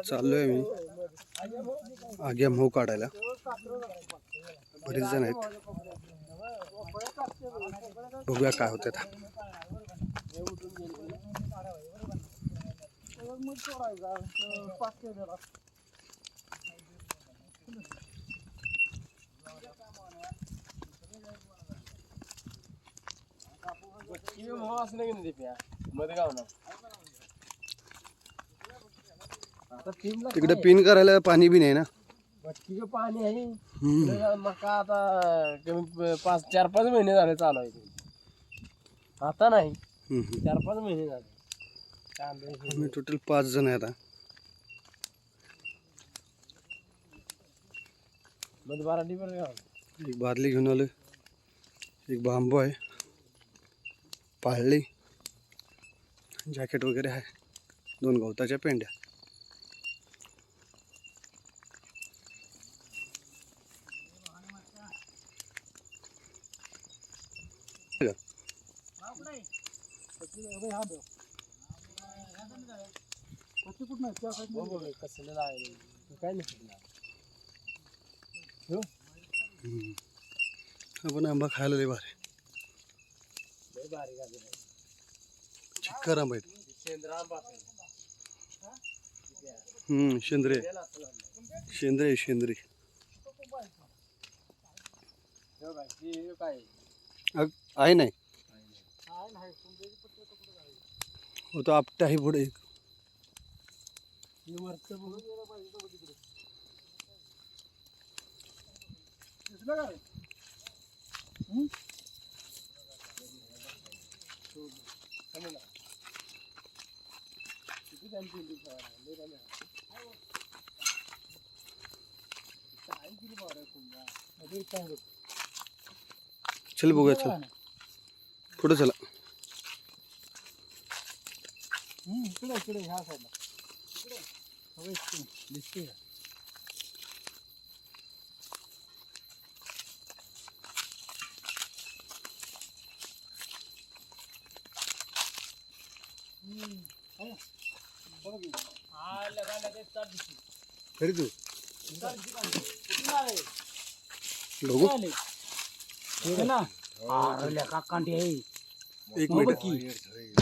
चाललोय मी. आगे मऊ हो काढायला. बरेच जण आहेत. बघूया काय होतं आता. तिकडे पिन करायला पाणी बी नाही ना. भटकीचं पाणी आहे. मका आता कमी पाच चार पाच महिने झाले चालू आहे ते. आता नाही. चार पाच महिने झाले. कांदे. आम्ही टोटल पाच जण आहे आता. मध्ये गाव एक बादली घेऊन आलो एक बांबू आहे. पाळली. जॅकेट वगैरे आहे. दोन गवताच्या पेंड्या. कसलं काय नाही. आपण आंबा खायला लय भारी. चिक्कर आंबा. हम्म, शेंद्रे. शेंद्रे शेंद्रे. हे हे आहे नाही काय नाही तुमच्या पत्र कुठं काय होतं आपटा आहे पुढे एक। हे वरचं बघून गेलं पाहिजे तो तिकडे. दिसलं का रे? हं? कमी नाही. किती time केली ठेवायला? लय कमी आहे.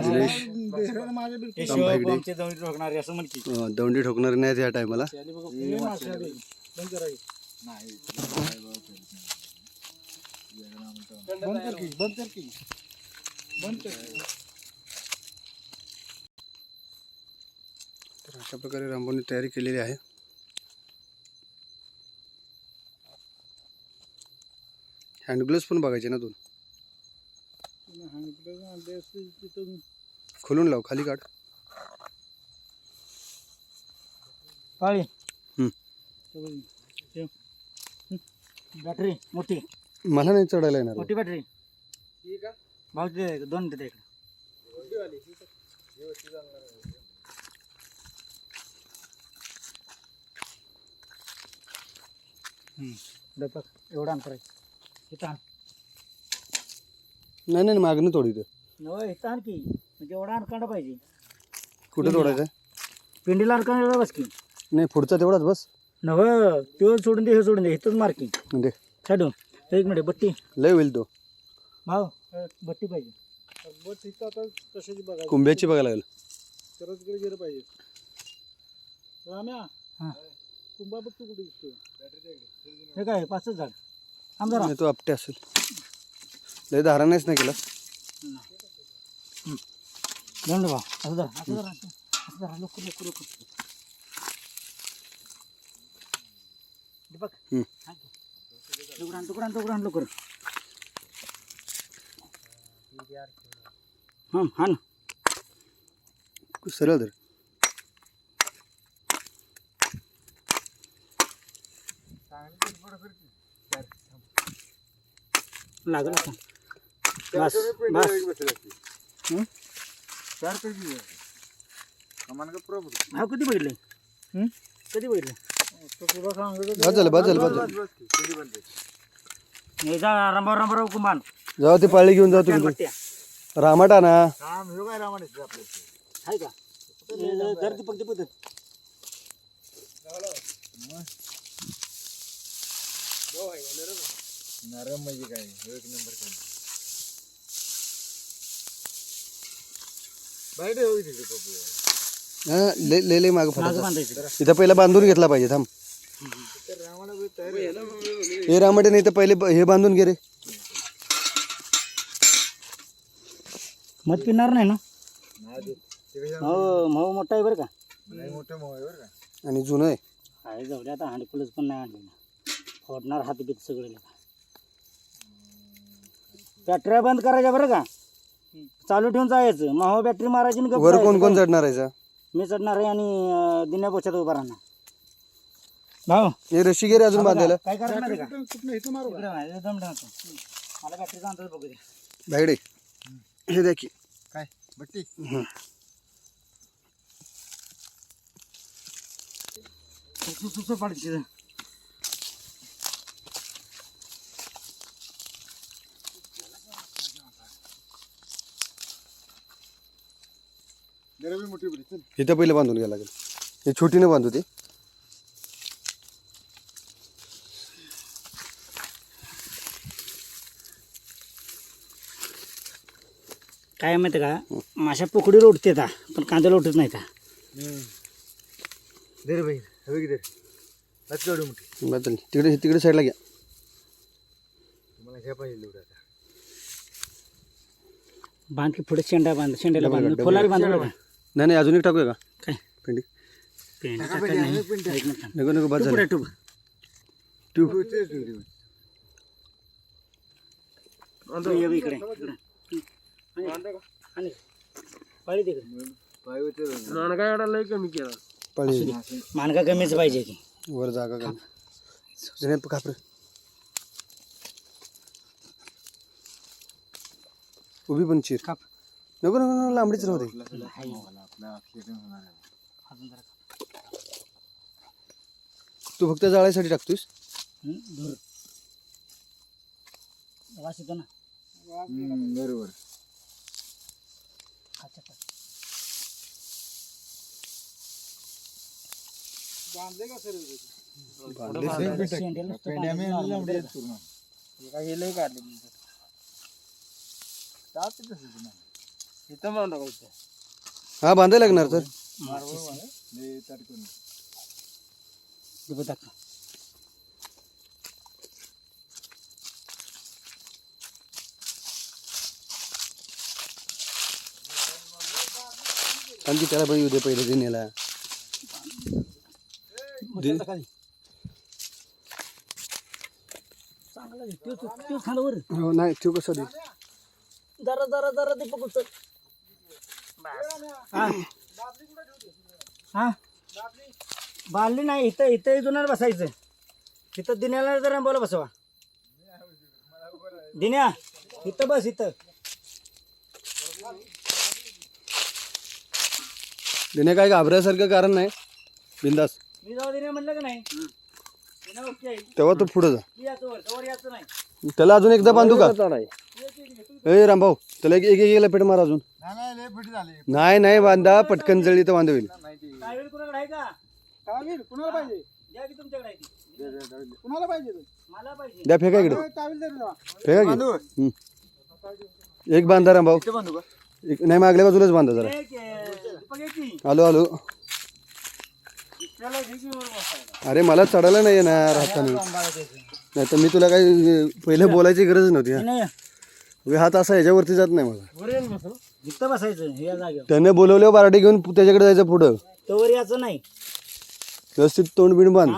निलेश अं, दौंडी ठोकणारे नाहीत या टायमाला. तर अशा प्रकारे रामभाऊनी तयारी केलेली आहे. हँडग्लोव्स पण बघायचे ना दोन. खोलून लाव खाली काढ. हम्म. बॅटरी मोठी. मला नाही चढायला येणार. मोठी बॅटरी. भाऊ दे दोन देते इकडे. एवढा अंतर आहे. इथं नाही नाही मागणं थोडी ते नव इथं आण की. म्हणजे एवढा अडकांड पाहिजे. कुठे तोडायचं पिंडीला अडकांड बस की. नाही पुढचा तेवढाच बस. नव तो सोडून दे हे सोडून दे इथंच मार्किंग म्हणजे छाडू एक मिनिट बत्ती. लय होईल तो. भाऊ बत्ती पाहिजे. बस इथं आता कशाची बघा कुंभ्याची बघायला लागेल. तरच इकडे गेलं पाहिजे. राम्या कुंभा बघ तू कुठे दिसतोय. हे काय पाचच झाड. आमदार नाही तो आपटे असेल. लय धारा नाहीच नाही केला? दंड भाऊ असं धरा असं धरा असं असं धरा. लवकर लवकर लवकर दीपक हम्म. हाण की. लवकर आण लवकर आण लवकर आण लवकर. हां हां सरळ धर. लागलं आता बस बस हं? हा कधी बघितलंय हं? कधी बघितलं? जा रामभाऊ रामभाऊ कुंभान जाऊ ते पाळी घेऊन जाऊ तुम्ही रामाटा ना. आहे का? हे जर ती पद्धत पद्धत नरम म्हणजे काय? एक नंबर काय? बाहेर होई तिथे पप्पू हा, लय लय लय मागं इथं पहिला बांधून घेतला पाहिजे थांब. हे रामाटे नाही तर पहिले ब- हे बांधून घे रे. मध पिणार नाही ना? हो भाऊ मोठा आहे बरं का? नाही मोठं मोह आहे बरं का? आणि जुनं आहे. आहे जाऊ दे आता हांडकुलच पण नाही आणलेलं फोडणार हात बीत सगळे बॅटऱ्या बंद करायच्या बरं का? चालू ठेवून जायचं. माहो बॅटरी मारायची आणि गप्प वर. कोण कोण चढणार आहे? मी चढणार आहे आणि अं, दिन्या बोच्यात उभा राहणार. भाऊ. हे रशी घे रे अजून बांधायला काय करणार आहे का? इकडे नाही, एकदम ढांचं. मला बॅटरीचा अंदाज बघू दे बाहेडे हे की. काय? बट्टी पाडते तिथं. जरा बी मोठी बट्टी चल इथं पहिले बांधून घ्यायला लागेल. हे छोटीने बांधू ते काय माहिती का? माशा पोकडी लोटते ता पण कांदा लोटत नाही का हवे की. तिकडे तिकडे साईडला घ्या. तुम्हाला घ्या पाहिजे एवढं आता. बांध की पुढे शेंडा बांध शेंड्याला बांध. फुलाला बांध बरं का नाही नाही अजून एक टाकूया का? काय? पेंडी. पेंड टाकायचं नाही. एक मिनिट थांब. नको नको बस तू झालं. तू. ये इकडे. इकडे. आणि- आणि पाळी कमी केला. पळी. मानका कमीच पाहिजे की. वर जागा का कापर. उभी पण चिर. काप. नको नको नको लांबडीच राहू दे तू फक्त जाळ्यासाठी टाकतोस वास येतो ना बरोबर बांधले पेंड्या का? काढले इथं बांधा का हा बांधायला लागणार तर. आणखी त्याला पण येऊ दे पहिले वर. हो नाही तो कसा दे. जरा जरा जरा ते पकडतो हा. हा. नाही इथं इथं इथून बसायचं. इथं दिन्याला जरा बोला बसवा. दिन्या इथं बस इथं. दिने काय घाबरायसारखं कारण नाही. बिंदास. मी जाऊ दिन्या म्हणलं का नाही? दिन्या. तेव्हा तू पुढे जा त्याला अजून एकदा बांधू का ए रामभाऊ त्याला एक एक लपेट मार अजून नाही, नाही, लय फटी झाली. नाही नाही बांधा पटकन जळली तर बांधा होईल नाही ती. टावेल कुणाकडे आहे का टावेल कुणाला पाहिजे द्या की तुमच्याकडे आहे ती. दे, दे, दे, दे. कुणाला पाहिजे मला पाहिजे द्या फेका इकडे टावेल दे ना फेका की हम्म. एक बांधा रामभाऊ इथे बांधू का? एक नाही मागल्या बाजूलाच बांधा जरा एक, अं, दीपक एक की. आलो आलो त्याला घे की वर बसायला. अरे मला चढायला नाही येणार हाताने. नाही तर मी तुला काही पहिले बोलायची गरज नव्हती हा. हात असा ह्याच्यावरती जात नाही इथं बसायचं त्याने बोलवल्यावर बाराटी घेऊन त्याच्याकडे जायचं पुढं. तोवर याचं नाही. व्यवस्थित तोंड बिंड बांध.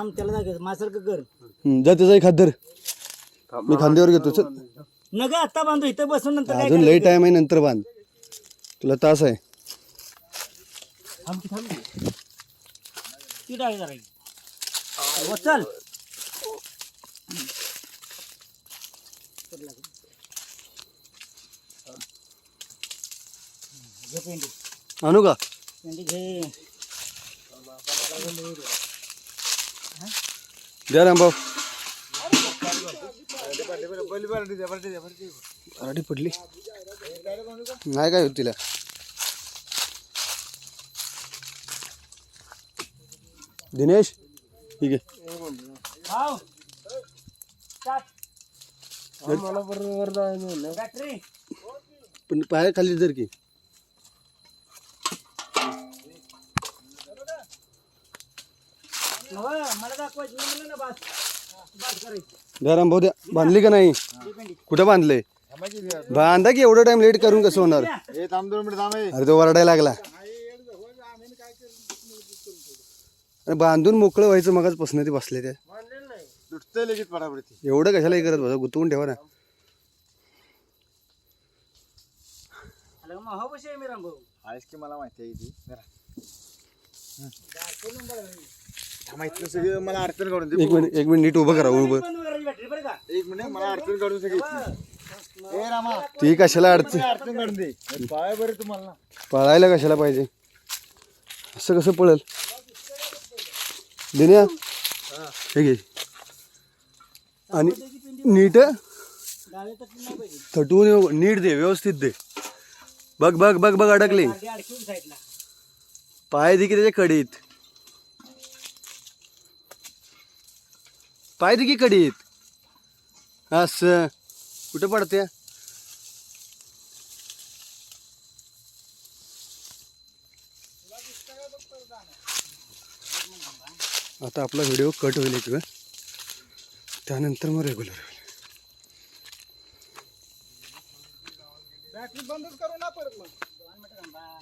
जा त्याचा धर. मी खांद्यावर घेतो नका आता बांधू. इथं बसून नंतर अजून लई टाइम आहे नंतर बांध. तुला तास आहे. थांब की, थांब की. ती डाळी जरा ही. हो, चल. घे पेंडी. आणू का? पेंडी घे. द्या रामभाऊ पडली. नाही काय होत तिला. दिनेश? ठीक आहे भाऊ चाट। हा, मला बरोबर जायचं म्हणलं. बॅटरी पण पाया खाली जर की. नवं, मला दाखवायचं. मी म्हणलं ना बास. बास करायचं. द्या रामभाऊ द्या. बांधली का नाही? घे पेंडी कुठं बांधलंय? थांबायची द्या. बांधा की एवढं टाइम लेट करून कसं होणार? ए थांब दोन मिनिट थांब ए. अरे तो वरडायला लागला. अरे बांधून मोकळं व्हायचं मगच पसनं ते बसले नाही तुटतंय लगेच पडापडती एवढं कशाला हे करत बसा? गुतवून ठेवा ना. हो आहेस की मला माहिती आहे ती सगळं मला अडचण काढून दे. एक मिनिट एक मिनिट नीट उभं करा उभं. बंद करायची बॅटरी बरं का? एक मिनिट मला अडचण काढून सगळी ए रामा. ती कशाला अडचण? अडचण काढून दे. पाय बरे तुम्हाला. ना पळायला कशाला पाहिजे? असं कसं पळेल? देण्या? हे घे. आणि नीट थटवून नीट दे व्यवस्थित दे. बघ बघ बघ बघ अडकली. पाय दे की त्याच्या कडीत पाय दे की कडीत असं. कुठं पडते आता आपला व्हिडिओ कट होईल एक वेळ. त्यानंतर मग रेग्युलर होईल. बॅटरी बंदच करू ना परत मग.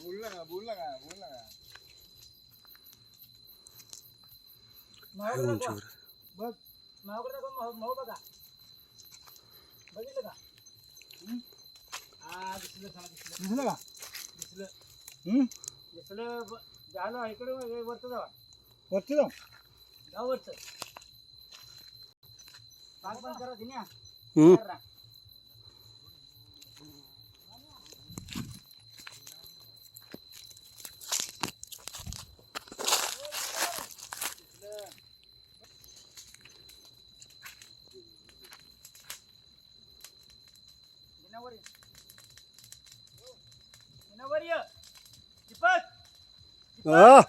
बोल ना बोल ना बोल ना आहे उंचीवर. बघ. मावकडे दाखव माव माव बघा. बघितलं का? हं? दिसलं दिसलं दिसलं. का? झालं. इकडे वरचं जावा. वरती जाऊ. हम्म. करा. दिन्या वर ये. दिन्या वर ये. दीपक आ!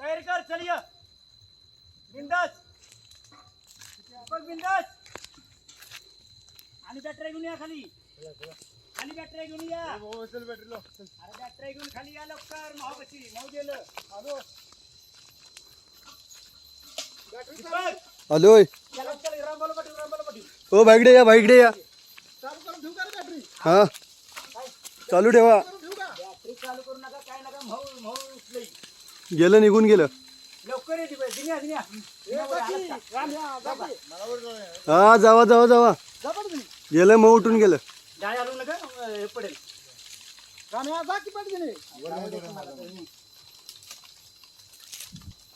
तयारी कर चल ये बिंदास दीपक बिंदास आणि बॅटरी घेऊन या खाली आणि बॅटरी घेऊन या हो चल चल अरे बॅटरी घेऊन खाली या लवकर. गेलं. रामबाला पाठव हो बाईकडे या बाईकडे या. हा. चालू ठेवा. बॅटरी चालू करू नका काय नका माऊ माऊ उचलई गेलं निघून गेलं. हा जावा जावा जावा. गेलं मग उठून गेलं. हे पडेल. राम्या जा की पाठी गेले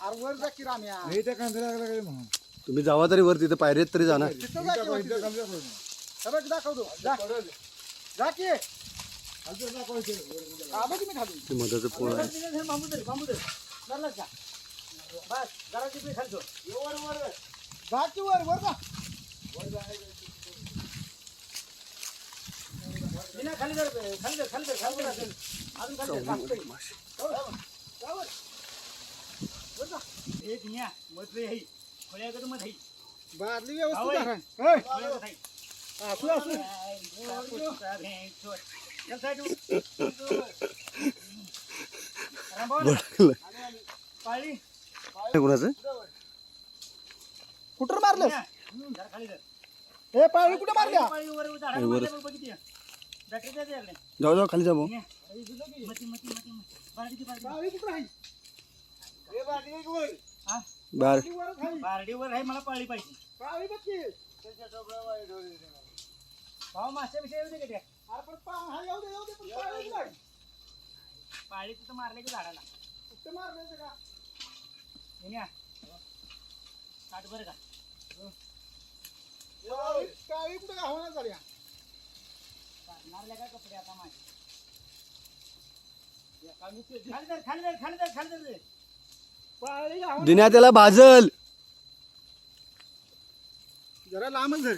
अरे वर जा की राम्या हे त्या कांद्याला लागला काय म्हणून? तुम्ही जावा तरी वर तिथं पायरीत तरी जा ना तिथं जा की वरती. बघ दाखवतो. जा. जा की. आबा तुम्ही खाली ते मधाचं पोळ आहे. बांबू बांबू का बस जरा तिकडे खालतो वर वर वर. जा. की वर वर जा दिना खाली खाली खाली खाली अजून खाली. हो, हो. मत रे हई मत हई बादली. व्यवस्थित असू असू. कुणाचं? कुठं मारलं हे पाळी कुठं मारल्या? जाऊ जाऊ खाली जा भाऊ. मती मती मती मती. बारडी ती बारडी. पाळी कुठं आहे? बार. बारडीवर मला पाळी पाहिजे. की भाऊ मासे येऊ दे का हा पाळी तिथं मारले की झाडाला. कुठं मारलं का? काट बरं का. काळी कुठं गावाला झाल्या मारल्या का कपडे आता माझे? खाली धर खाली धर खाली धर खाली धर रे. पाळी गावाला दिन्या त्याला भाजल. जरा लांबच धर.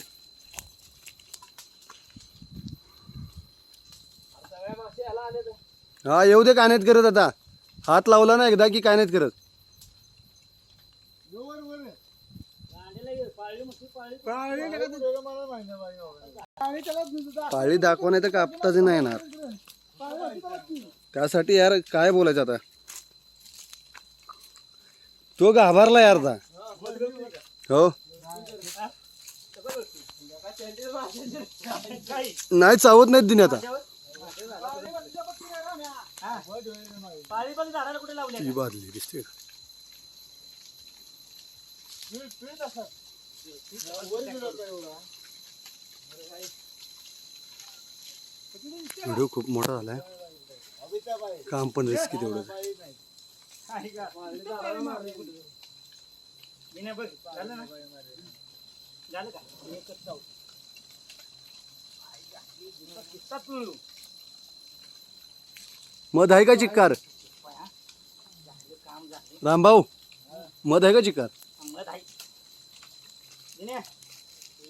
सगळ्या मासे याला आले तर. हा येऊ दे काय नाहीत करत आता. हात लावला ना एकदा की काय नाहीत करत वर वर. पाळली पाळली नका पाळी दाखवणे तर कापताच नाही येणार. त्यासाठी यार काय बोलायचं आता? तो घाबरला यार आता हो. नाही चावत नाहीत दिने आता. ती बादली दिसते. का? व्हिडिओ खूप मोठा झालाय. काम पण रिस्की तेवढं. विनय बघ का एकच चाव. मध आहे का चिक्कार? रामभाऊ मध आहे का चिक्कार?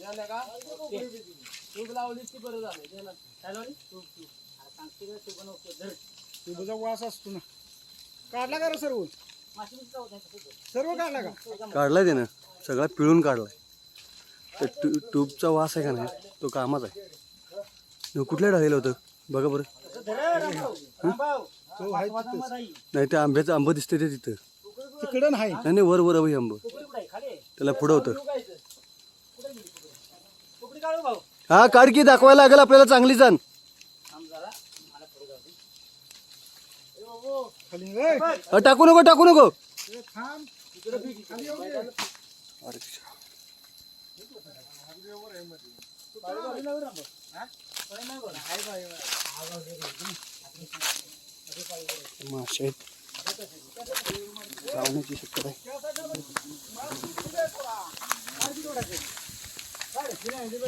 अंगत आहे विनय तुझ्या का तूप लावलीस की बरं झालं? दे ना. काय लावली? तूप, तूप. अरे सांगते का तू बनवतो धर. तुझा वास असतो ना. काढला का रे सर्व? माशी बिशी चावत नाही तसं कर. सर्व काढला का? काढलाय त्यानं. सगळा पिळून काढलाय. ते ट्यू ट्यूबचा वास आहे का नाही? तो कामाचा आहे. न कुठल्या डाळीला होतं? बघा बरं. तसं धर, रामभाऊ. रामभाऊ. वादामध्ये आहे. नाही ते आंब्याचं आंबं दिसते ते तिथं. तिकडं नाही. नाही नाही वर वर हवी आंब. कुकडी कुठे आहे? खाली आहे. त्याला पुढं होतं. काढू भाऊ. हा काढ की दाखवायला लागेल आपल्याला चांगली जाण. थांब जरा मला पुढे जाऊ दे. खाली ए, टाकू नको टाकू नको. मासे आहेत चावण्याची शक्यता आहे?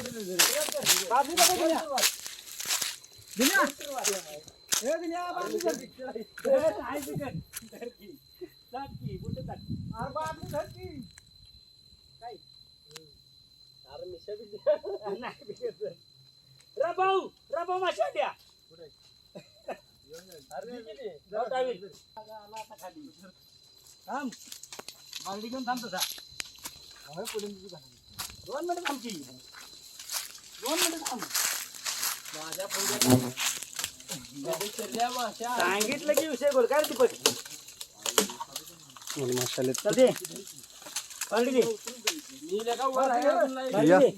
बाजू का बघ दिन्या. दिन्या. ए, दिन्या, बाजू धर. धर, आहे तिकड. धर की. टाक की, बोटं टाक. अरे बाजू धर की. काय? अरे मिशा बिशा. नाही बिघडत. रबाऊ रबाऊ माशा द्या अरे दे किती? जाऊ टावेल. आला आता खाली. थांब बालडी घेऊन थांब तसा दोन मिनिट थांब की. दोन मिनिट थांब. माझ्या सांगितलं की विषय बोल काय दे. दे. दे.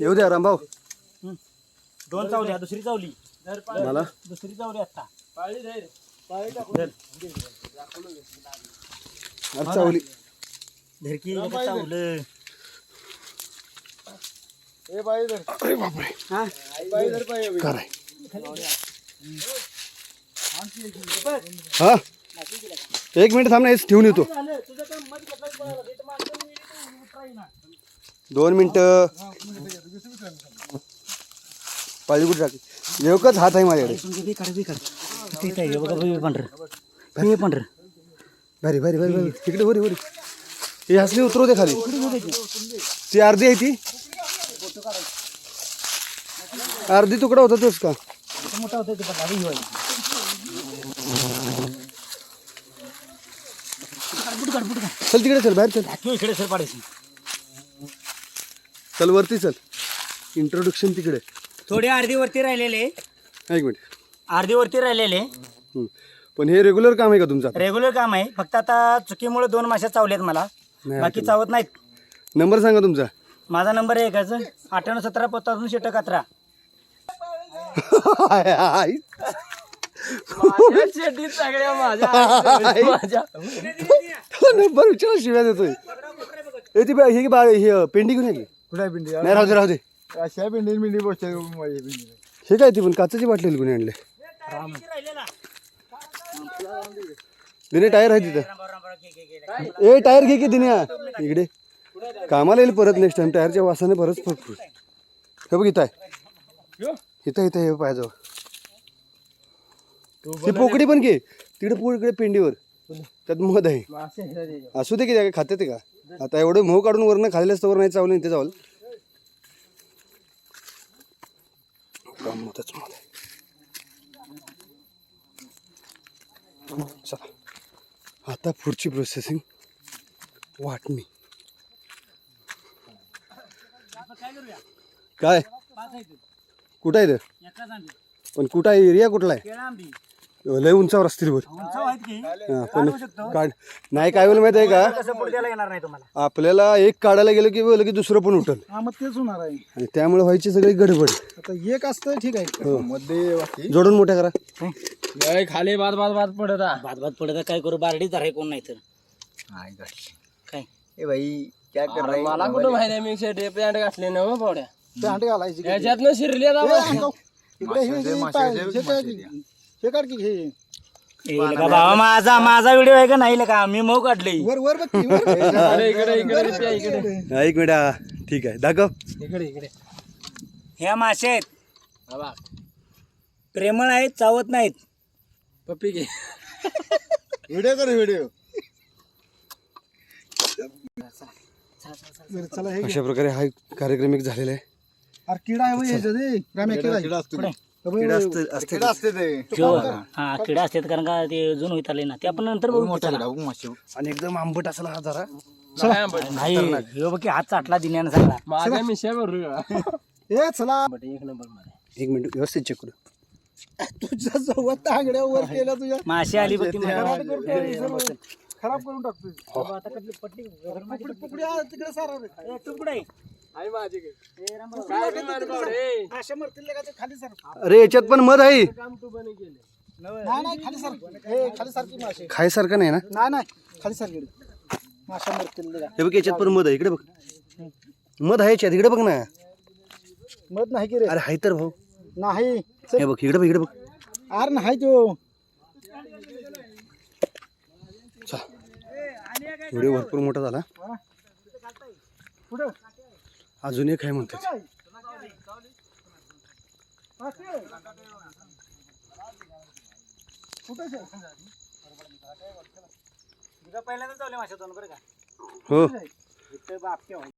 येऊ द्या रामभाऊ. दोन चावल्या दुसरी चावली. मला? दुसरी चावली आता पाळी चावली. धरकी चावलं. अरे बापरे. हा? बाई धर बाई. काय हा? एक मिनिट थांब ना हेच ठेवून येतो. दोन मिनिटं. पाळी कुठे टाकली? एकच हात आहे माझ्याकडे. पांढरं हे पांढरं भारी भारी भारी भारी. तिकडे वरी वरी हे हसली उतरव दे खाली. ती अर्धी आहे ती. अर्धी तुकडा होता तोच का? मोठा होता चल तिकडे चल बाहेर चल. इकडे सर पाडायची चल वरती चल. इंट्रोडक्शन तिकडे. थोडे अर्धी वरती राहिलेले. एक मिनिट. अर्धी वरती राहिलेले. हम्म. पण हे रेग्युलर काम आहे का तुमचं आता? रेग्युलर काम आहे. फक्त आता चुकीमुळे दोन माश्या चावल्यात मला. नाही बाकी चावत नाहीत. नंबर सांगा तुमचा. माझा नंबर आहे एकाच. अठ्ठ्याण्णव सतरा पत्तावन्न षटक अकरा. माझ्या शेतीत सगळ्या माझ्या आहेत. माझ्या. तो नंबर विचार शिव्या देतोय. ए ती बा- हे बा- हे पेंडी घेऊन ये की. कुठं आहे पिंडी? नाही राहू दे राहू दे. अशा पिंडी माझी पिंडी. हे काय ती पण काचाची बाटली कोणी आणले? दिने टायर आहे तिथं. ए टायर घे की दिने इकडे. कामाला येईल परत नेक्स्ट टाइम टायरच्या वासाने परत फुट हे बघ इथं आहे. इथं इथं हे पाहिजे ती पोकडी पण घे. तिकडे पोकडे पेंडीवर. त्यात मध आहे. असू दे. की त्या खाते ते का? आता एवढं मोह काढून वरनं खाल्ले असतं नाही चावलं. इथे चावलं. चला. आता पुढची प्रोसेसिंग वाटणी. काय कुठं आहे ते? एकाच आंबी पण कुठं आहे? एरिया कुठला आहे? केळा आंबी लय उंचावर असतील वर उंच आहेत की? हा, पण काढ नाही काय होईल माहिती आहे का? कसं पुढे द्यायला येणार नाही तुम्हाला? आपल्याला एक काढायला गेलं की बोल की दुसरं पण उठल. हा मग तेच होणार आहे. आणि त्यामुळे व्हायची सगळी गडबड. आता एक असतं ठीक आहे. मध्ये जोडून मोठ्या करा. खाली बाद बाद बाद पडत हा. भात भात पडत काय करू? बारडीच आहे कोण नाही तर. काय? ए भाई क्या मला कुठं माहिती आहे? मी शेट पॅन्ट घातले ना हो पावड्या ते अंडे घालायची की. याच्यातनं शिरली आता ए, बा. अंगाव. इकडे हे- हे पाय- हे काय की? हे काढ की हे बाबा? माझा माझा व्हिडिओ आहे का नाही का? मी मऊ काढले. वर वर बघ की, वर इकडे इकडे इकडे इकडे. इकडे. हा, एक मिनिट हा. ठीक आहे. दाखव. इकडे इकडे. ह्या मासे आहेत. हा. प्रेमळ आहेत चावत नाहीत. पप्पी घे. व्हिडिओ कर व्हिडिओ. बरं, चला हे घे. अशा प्रकारे हा कार्यक्रम एक झालेला आहे. अरे किडा आहे ह्याच्यात, ए. राम्या किडा आहे. बघ, किडा असते- असते हा किडा असतात कारण का ते जुन होत आले ना. ते आपण नंतर बघू चला. आणि एकदम आंबट असला हा जरा. काय आंबट? नाही ह्यो बघ की हात चाटला दिन्यानं सगळा. माझ्या मिशा भरू ए चला. बट एक नंबरमध्ये. एक मिनिट व्यवस्थित चेक करू. तुझ्या जवळ तुझ्या. मासे आली बघ ती खराब करून टाकतोय. पकडी पकडी आ, तिकडे सारा रे. ए, तुकडे आई माझी काय अशा मरतील का ते खाली सर. अरे याच्यात पण मध आहे. काम तू बने केले. नाही नाही खाली सर. हे खाली सारखी मासे खायसारखं नाही ना? नाही नाही खाली सर गेली माशा मरतील का हे बघ याच्यात पण मध आहे. इकडे बघ. मध आहे याच्यात. इकडे बघ ना. मत नाही की रे. अरे हाय तर भाऊ. नाही. हे बघ इकडे बघ इकडे बघ. अरे नाही तो. व्हिडिओ भरपूर मोठा झाला. अजून एक आहे म्हणतात पहिल्यांदा दोन बरं का? हो.